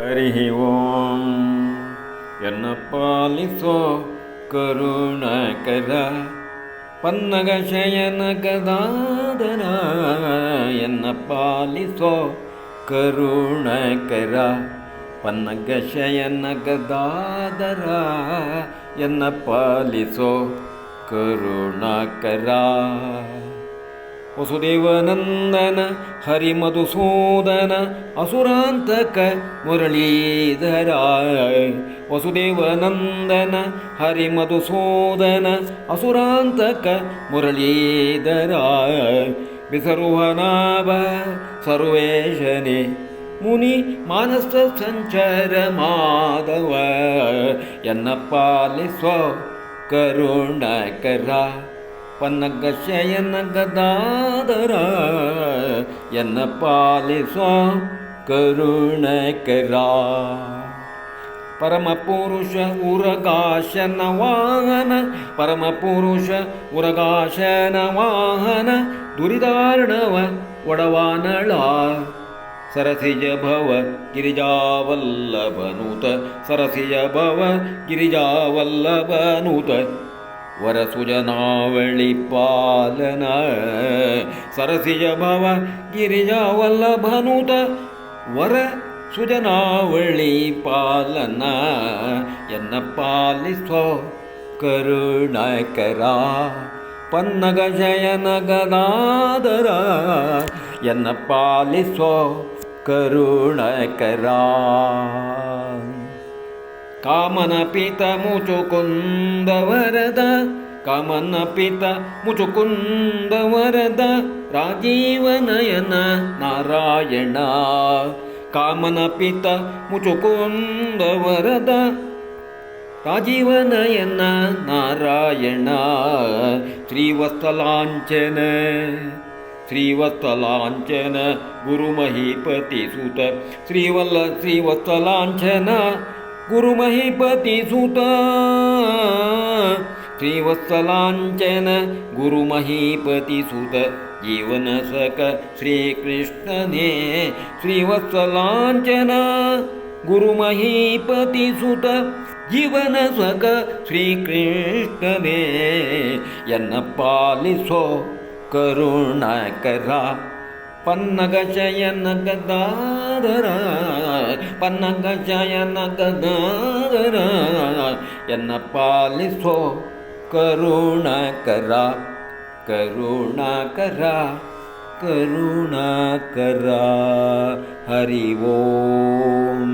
ಹರಿ ಓಂ. ಎನ್ನ ಪಾಲಿಸೋ ಕರುಣಕರ ಪನ್ನಗ ಶಯನ ಗದಾದರ ಎನ್ನ ಪಾಲಿಸೋ ಕರುಣಕರ ಪನ್ನಗ ಶಯನ ಗದಾದರ ಎನ್ನ ಪಾಲಿಸೋ ಕರುಣಕರ ವಸುದೇವನಂದನ ಹರಿಮಧುಸೂದನ ಅಸುರಾಂತಕ ಮುರಳೀಧರ ವಸುದೇವನಂದನ ಹರಿಮಧುಸೂದನ ಅಸುರಾಂತಕ ಮುರಳೀಧರ ಬಿಸರುವನಾಭ ಸರ್ವೇಶನೆ ಮುನಿ ಮಾನಸ ಸಂಚರ ಮಾಧವ ಎನ್ನ ಪಾಲಿಸ್ವ ಕರುಣಕರ ಪನ್ನಗ ಶಯನ ಗದಾದರ ಎನ್ನ ಪಾಲಿಸೋ ಕರುಣಕರ ಪರಮ ಪುರುಷ ಉರಗಾಶನ ವಾಹನ ಪರಮ ಪುರುಷ ಉರಗಾಶನ ವಾಹನ ದುರಿದಾರ್ಣವ ಒಡವಾನಳ ಸರಸಿಜ ಭವ ಗಿರಿಜಾವಲ್ಲಭನೂತ ಸರಸಿಜ ಭವ ಗಿರಿಜಾವಲ್ಲಭನೂತ ವರಸುಜನಾವಳಿ ಪಾಲನ. ಸರಸಿಜ ಭವ ಗಿರಿಜಾವಲ್ಲಭನೂತ ವರ ಸುಜನಾವಳಿ ಪಾಲನ. ಎನ್ನ ಪಾಲಿಸೋ ಕರುಣಕರ, ಪನ್ನಗ ಜಯನ ಗದಾದರ ಎನ್ನ ಪಾಲಿಸೋ ಕರುಣಕರ. ಕಾಮನ ಪಿತ ಮುಚುಕುಂದ ವರದ ಕಾಮನ ಪಿತ ಮುಚುಕುಂದ ವರದ ರಾಜೀವ ನಯನ ನಾರಾಯಣ. ಕಾಮನ ಪಿತ ಮುಚುಕುಂದ ವರದ ರಾಜೀವ ನಯನ ನಾರಾಯಣ. ಶ್ರೀವತ್ಸಲಾಂಚನ ಶ್ರೀವತ್ಸಲಾಂಚನ ಗುರುಮಹೀಪತಿ ಸುತ, ಶ್ರೀವಲ್ಲ ಶ್ರೀವತ್ಸಲಾಂಚನ ಗುರುಮಹೀಪತಿ ಸುತ ಶ್ರೀವತ್ಸಲಾಂಚನ ಗುರುಮಹೀಪತಿ ಸುತ ಜೀವನ ಸಕ ಶ್ರೀಕೃಷ್ಣನೇ ಶ್ರೀವತ್ಸಲಾಂಚನ ಗುರುಮಹೀಪತಿ ಸುತ ಜೀವನ ಸಕ ಶ್ರೀಕೃಷ್ಣನೇ ಎನ್ನ ಪಾಲಿಸೋ ಕರುಣಕರ ಪನ್ನಗ ಶಯನ ಗದಾದರ ಪನ್ನಗ ಶಯನ ಗದಾದರ ಎನ್ನ ಪಾಲಿಸೋ ಕರುಣಕರ ಕರುಣಕರ ಕರುಣಕರ ಹರಿ ಓಂ